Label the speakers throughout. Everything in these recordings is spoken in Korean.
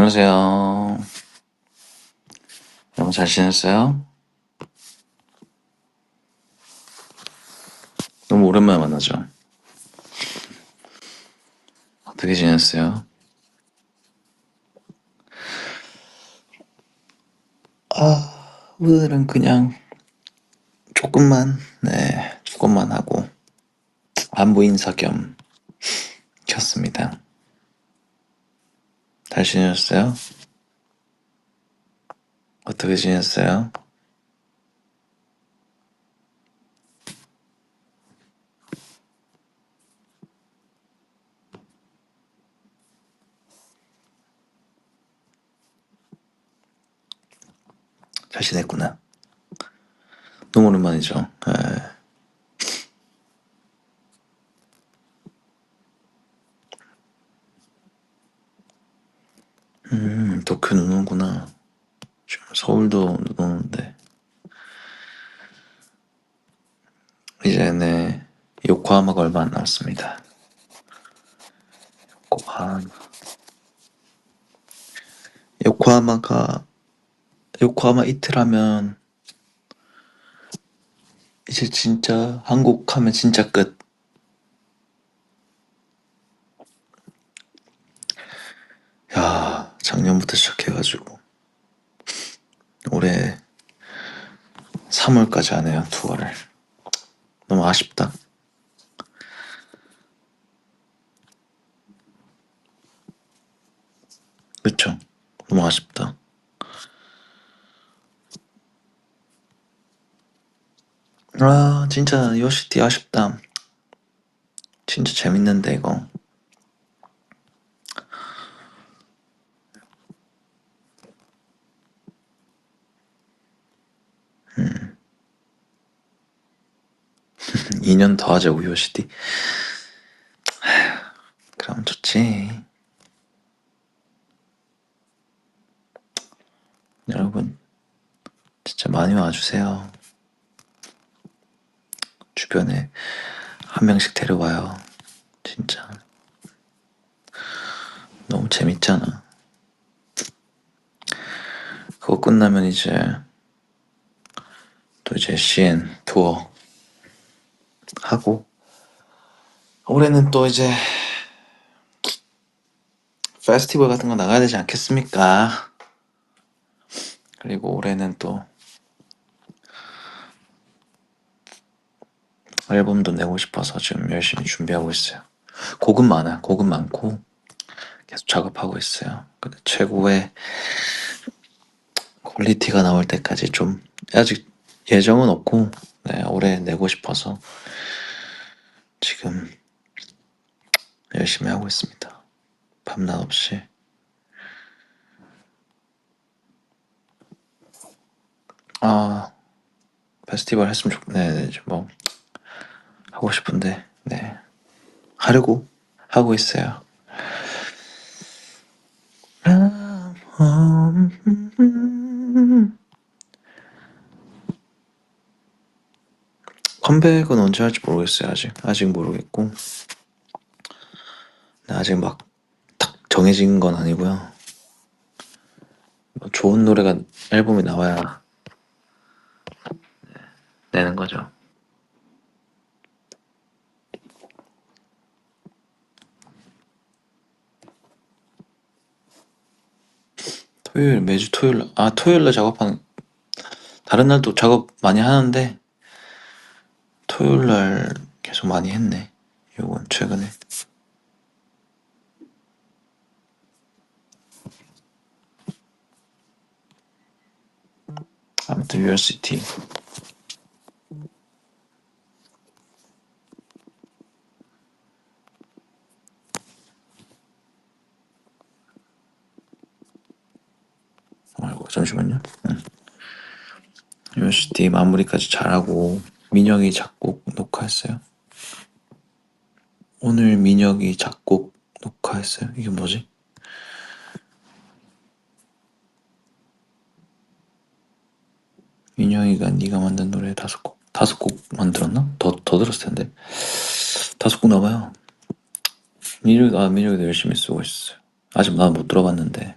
Speaker 1: 안녕하세요. 여러분 잘 지냈어요? 너무 오랜만에 만나죠? 어떻게 지냈어요? 아, 오늘은 그냥 조금만, 네, 조금만 하고 안부 인사 겸 켰습니다. 잘 지냈어요? 어떻게 지냈어요? 잘 지냈구나. 너무 오랜만이죠. 예. 음, 도쿄 눈 오구나. 지금 서울도 눈 오는데. 이제 네, 요코하마가 얼마 안 남았습니다. 요코하마. 요코하마가, 요코하마 이틀 하면, 이제 진짜, 한국 하면 진짜 끝. 야, 작년부터 시작해가지고, 올해 3월까지 하네요, 투어를. 너무 아쉽다. 그쵸? 너무 아쉽다. 아, 진짜 요시티 아쉽다. 진짜 재밌는데, 이거. 음. 2년 더 하자고, 요시티. 그럼 좋지. 여러분, 진짜 많이 와주세요. 주변에 한 명씩 데려와요. 진짜. 너무 재밌잖아. 그거 끝나면 이제 또 이제 CN 투어 하고 올해는 또 이제 페스티벌 같은 거 나가야 되지 않겠습니까? 그리고 올해는 또 앨범도 내고 싶어서 지금 열심히 준비하고 있어요. 곡은 많아. 곡은 많고 계속 작업하고 있어요. 근데 최고의 퀄리티가 나올 때까지 좀 아직 예정은 없고 네, 올해 내고 싶어서 지금 열심히 하고 있습니다. 밤낮 없이. 아 페스티벌 했으면 좋. 네, 네, 좀뭐 하고 싶은데 네 하려고 하고 있어요. 컴백은 언제 할지 모르겠어요 아직. 아직 모르겠고. 네, 아직 막 딱 정해진 건 아니고요. 뭐 좋은 노래가 앨범이 나와야 네, 내는 거죠. 토요일 매주 토요일 아 토요일날 작업하는 다른 날도 작업 많이 하는데 토요일날 계속 많이 했네 요건 최근에. 아무튼 URCT 아이고 잠시만요. 응. URCT 마무리까지 잘하고 민혁이 작곡 녹화했어요 오늘 민혁이 작곡 녹화했어요 이게 뭐지? 민영이가 네가 만든 노래 다섯 곡 다섯 곡 만들었나? 더 더 들었을 텐데 다섯 곡 나봐요. 민혁이 아 민혁이도 열심히 쓰고 있어요. 아직 난못 들어봤는데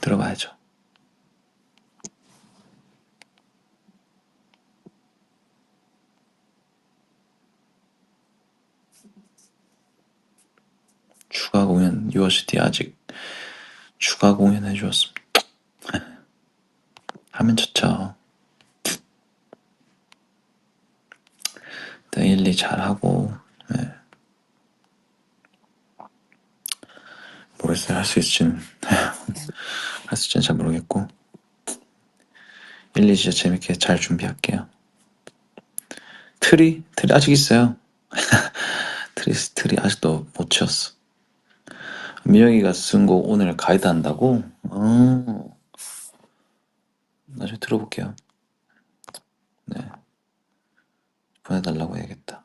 Speaker 1: 들어봐야죠. 추가 공연 유어시티 아직 추가 공연 해주었습니다. 하면 좋죠. 일단 1, 2 잘하고 네. 모르겠어요. 할 수 있을지는 할 수 있을지는 잘 모르겠고 1, 2 진짜 재밌게 잘 준비할게요. 트리? 트리 아직 있어요. 트리, 트리 아직도 못 치웠어. 민영이가 쓴 곡 오늘 가이드 한다고? 어. 나중에 들어볼게요. 네. 보내달라고 해야겠다.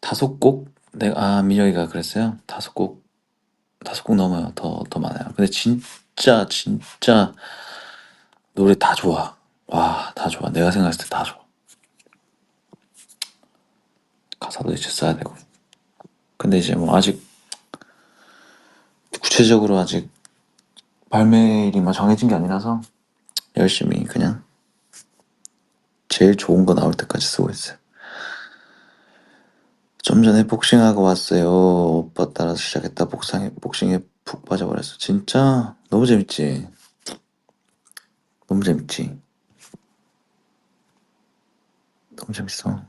Speaker 1: 다섯 곡? 내가, 아, 민영이가 그랬어요? 다섯 곡, 다섯 곡 넘어요. 더, 더 많아요. 근데 진짜, 진짜, 노래 다 좋아. 와, 다 좋아. 내가 생각했을 때 다 좋아. 가사도 이제 써야 되고. 근데 이제 뭐 아직, 구체적으로 아직 발매일이 뭐 정해진 게 아니라서 열심히 그냥 제일 좋은 거 나올 때까지 쓰고 있어요. 좀 전에 복싱하고 왔어요. 오빠 따라서 시작했다 복상에, 복싱에 푹 빠져버렸어. 진짜 너무 재밌지. 너무 재밌지. 너무 재밌어.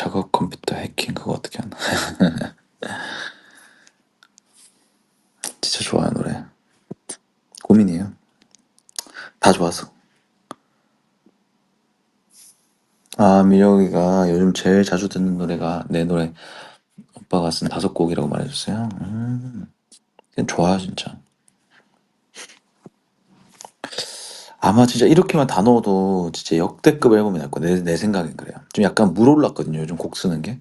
Speaker 1: 작업 컴퓨터 해킹 그거 어떻게 하나? 진짜 좋아요 노래. 고민이에요. 다 좋아서. 아 미력이가 요즘 제일 자주 듣는 노래가 내 노래 오빠가 쓴 다섯 곡이라고 말해줬어요. 음, 좋아요 진짜. 아마 진짜 이렇게만 다 넣어도 진짜 역대급 앨범이 날 거야. 내, 내 생각엔 그래요. 좀 약간 물 올랐거든요. 요즘 곡 쓰는 게.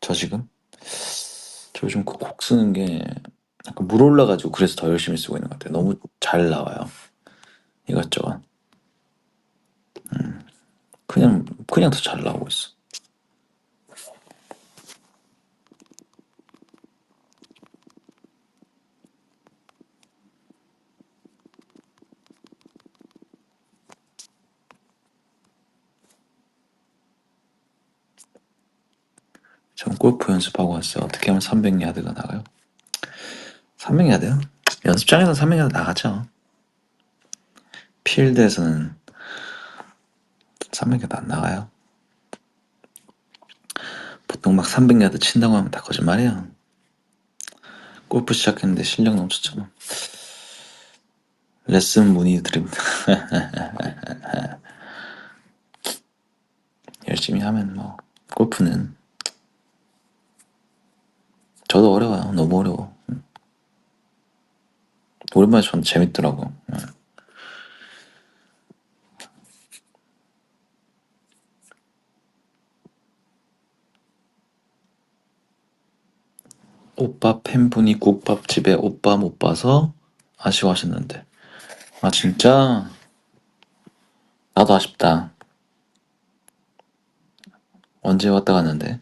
Speaker 1: 저 지금. 저 요즘 그곡 쓰는 게 약간 물 올라가지고 그래서 더 열심히 쓰고 있는 것 같아요. 너무 잘 나와요. 이것저것. 음, 그냥, 그냥 더 잘 나오고 있어. 전 골프 연습하고 왔어요. 어떻게 하면 300야드가 나가요? 300야드요? 연습장에서 300야드 나가죠. 필드에서는 300야드 안 나가요. 보통 막 300야드 친다고 하면 다 거짓말이에요. 골프 시작했는데 실력 넘쳤잖아. 레슨 문의 드립니다. 열심히 하면 뭐 골프는 저도 어려워요. 너무 어려워. 응. 오랜만에 전 재밌더라고. 응. 오빠 팬분이 국밥집에 오빠 못 봐서 아쉬워하셨는데. 아, 진짜? 나도 아쉽다. 언제 왔다 갔는데?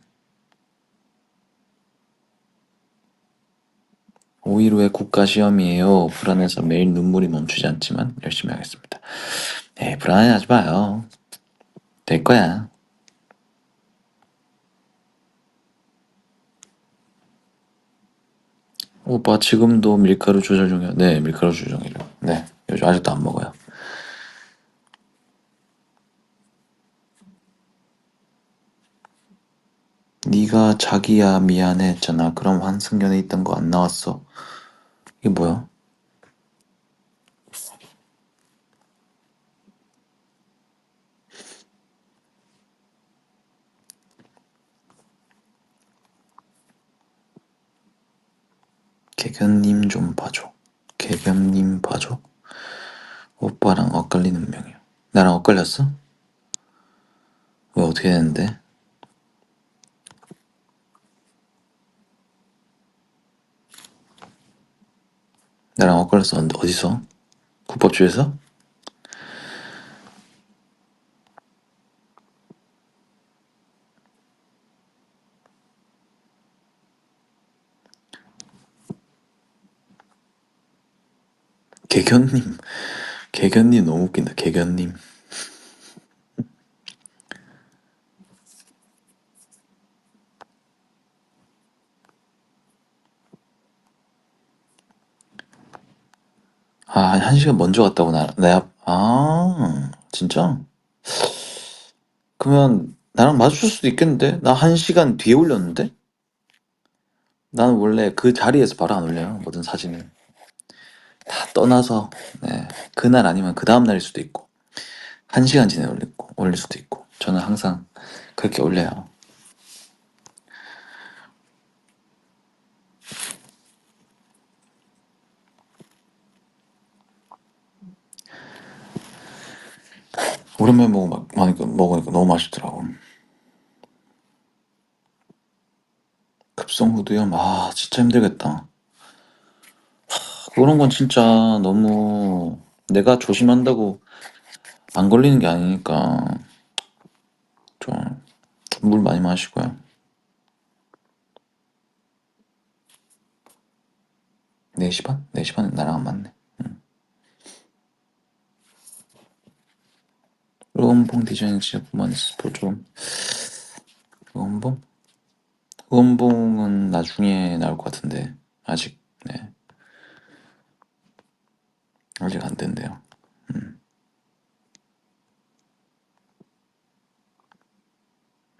Speaker 1: 5일 후에 국가시험이에요. 불안해서 매일 눈물이 멈추지 않지만 열심히 하겠습니다. 에이, 불안해하지 마요. 될 거야. 오빠 지금도 밀가루 조절 중이요. 네, 밀가루 조절 중이요. 네, 요즘 아직도 안 먹어요. 네가 자기야 미안해 했잖아. 그럼 환승연에 있던 거 안 나왔어. 이게 뭐야? 개견님 좀 봐줘. 개견님 봐줘. 오빠랑 엇갈리는 명이요. 나랑 엇갈렸어? 왜 어떻게 됐는데? 나랑 엇갈렸어? 언제- 어디서? 국밥집에서? 개견님, 개견님 너무 웃긴다. 개견님. 아, 한 시간 먼저 갔다고 나, 내 앞, 아, 진짜? 그러면 나랑 마주칠 수도 있겠는데? 나한 시간 뒤에 올렸는데? 나는 원래 그 자리에서 바로 안 올려요. 모든 사진을. 다 떠나서, 네. 그날 아니면 그 다음날일 수도 있고, 한 시간 지내 올리고, 올릴 수도 있고. 저는 항상 그렇게 올려요. 오랜만에 많이 먹으니까 너무 맛있더라고. 급성 후두염, 아, 진짜 힘들겠다. 그런 건 진짜 너무 내가 조심한다고 안 걸리는 게 아니니까 좀 물 많이 마시고요. 4시 반? 4시 반은 나랑 안 맞네. 응. 루원봉 디자인 진짜 그만 스포 좀. 루원봉? 루원봉은 나중에 나올 것 같은데 아직 네 아직 안 된대요. 음.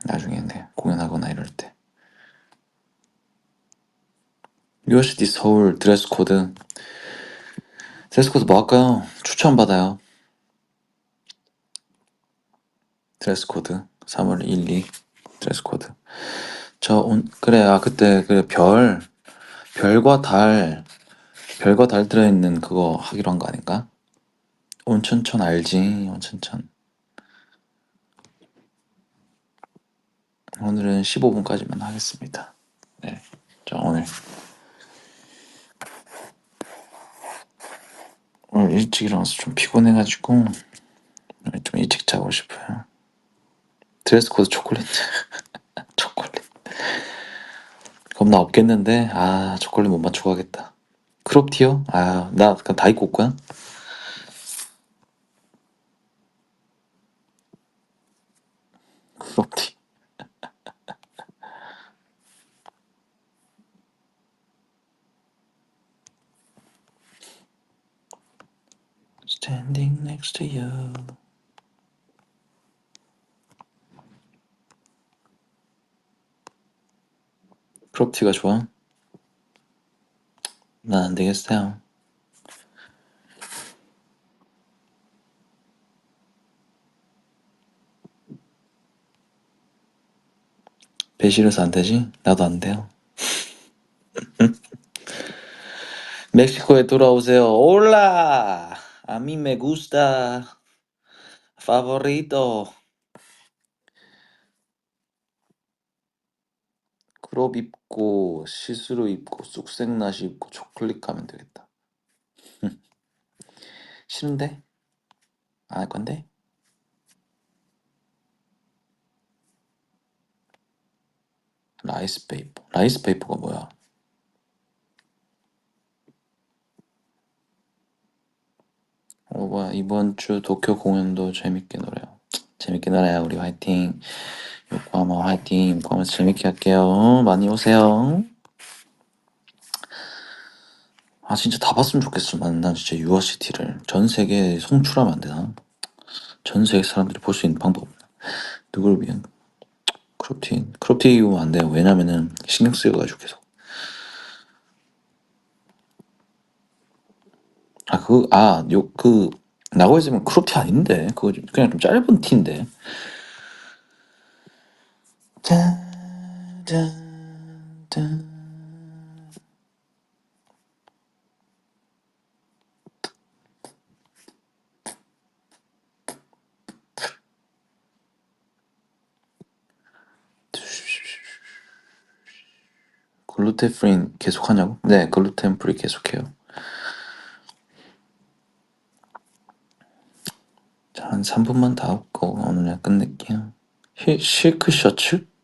Speaker 1: 나중에 네 공연하거나 이럴 때. USD 서울 드레스 코드 드레스 코드 뭐 할까요? 추천 받아요. 드레스 코드. 3월 1, 2 드레스 코드. 저 온, 그래 아 그때 그별 별과 달 별과 달 들어있는 그거 하기로 한 거 아닌가? 온천천 알지? 온천천. 오늘은 15분까지만 하겠습니다. 네, 자 오늘. 오늘 일찍 일어나서 좀 피곤해가지고 좀 일찍 자고 싶어요 드레스 코드 초콜릿. 초콜릿. 겁나 없겠는데? 아 초콜릿 못 맞추고 하겠다. 크롭 티어? 아 나 그냥 다 입고 올 거야? 크롭 티. Next to you 크롭티가 좋아? 난 안 되겠어요. 배 싫어서 안 되지? 나도 안 돼요. 멕시코에 돌아오세요. 올라! Mí me gusta. Favorito. 크롭 입고 시스루 입고 쑥생나시 입고 초콜릿 가면 되겠다. 싫은데? 안 할 건데? 라이스 페이퍼. 라이스 페이퍼가 뭐야? 어, 뭐야. 이번 주 도쿄 공연도 재밌게 놀아요. 재밌게 놀아요. 우리 화이팅. 요코하마 화이팅. 요코하마 재밌게 할게요. 많이 오세요. 아 진짜 다 봤으면 좋겠어. 난, 난 진짜 유어시티를 전 세계에 송출하면 안 되나? 전 세계 사람들이 볼 수 있는 방법? 누구를 위한 크롭티 크롭티 입으면 안 돼요. 왜냐면은 신경 쓰여가지고 계속. 아 그 아 요 그 나고에서면 크롭티 아닌데 그거 좀- 그냥 좀 짧은 티인데. 짠짠짠 글루텐 프리 계속 하냐고? 네, 글루텐 프리 계속해요. 한 3분만 더 하고 오늘 끝낼게요. 히, 실크 셔츠?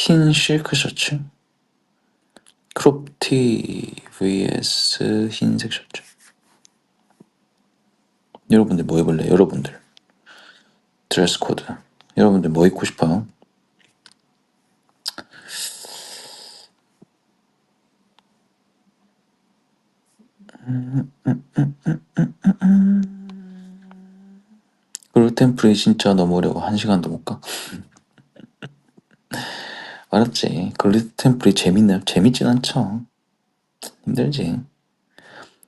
Speaker 1: 흰 실크 셔츠? 크롭티 vs 흰색 셔츠. 여러분들 뭐 입을래? 여러분들. 드레스 코드. 여러분들 뭐 입고 싶어요? 글루텐 프리 진짜 너무 어려워. 한 시간도 못 가. 알았지. 글루텐 프리 재밌나요? 재밌진 않죠. 힘들지.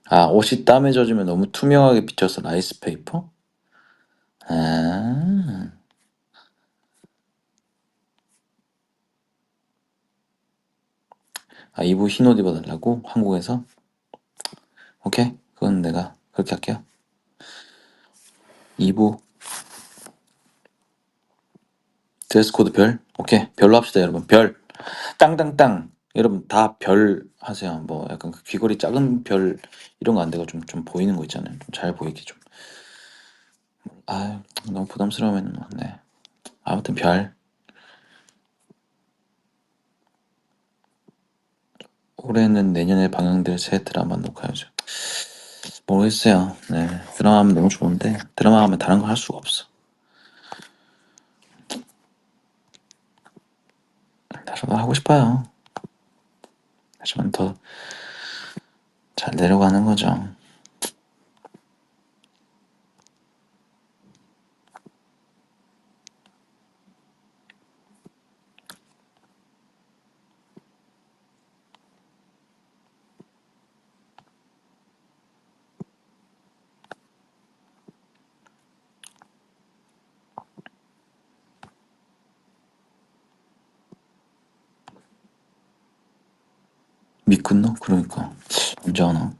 Speaker 1: 아, 옷이 땀에 젖으면 너무 투명하게 비쳐서 라이스 페이퍼? 아. 아, 이부 흰 옷 입어달라고? 한국에서? 오케이. 그건 내가 그렇게 할게요. 2부 드레스 코드 별? 오케이. 별로 합시다, 여러분. 별. 땅땅땅. 여러분 다 별 하세요. 뭐 약간 그 귀걸이 작은 별 이런 거 안 되고 좀, 좀 보이는 거 있잖아요. 좀 잘 보이게 좀. 아 너무 부담스러우면 네. 아무튼 별. 올해는 내년에 방영될 새 드라마 녹화야죠. 모르겠어요. 네. 드라마 하면 너무 좋은데 드라마 하면 다른 거할 수가 없어. 저도 하고 싶어요. 하지만 더 잘 내려가는 거죠. 미군노? 그러니까 언제 하나?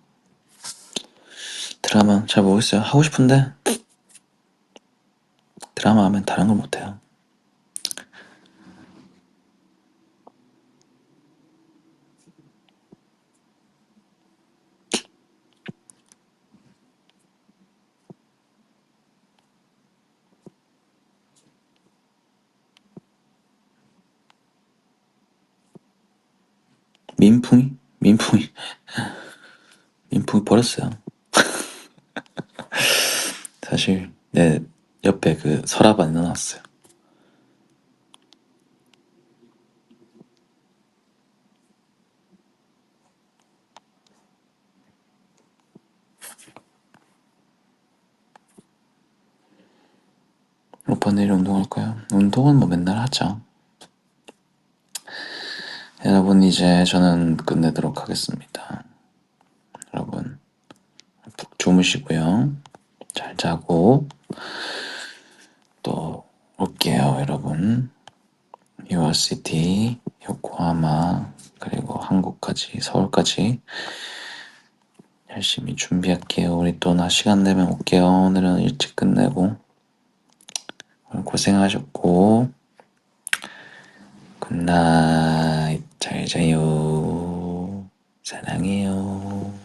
Speaker 1: 드라마 잘 모르겠어요. 하고 싶은데 드라마 하면 다른 걸 못해요. 민풍이? 민풍이 민풍이 버렸어요. 사실 내 옆에 그 서랍 안에 넣어놨어요. 오빠 내일 운동할 거야? 운동은 뭐 맨날 하죠. 여러분 이제 저는 끝내도록 하겠습니다. 여러분 푹 주무시고요. 잘 자고 또 올게요, 여러분. 유아시티, 요코하마 그리고 한국까지 서울까지 열심히 준비할게요. 우리 또 나 시간 되면 올게요. 오늘은 일찍 끝내고 오늘 고생하셨고 굿나잇 잘 자요. 사랑해요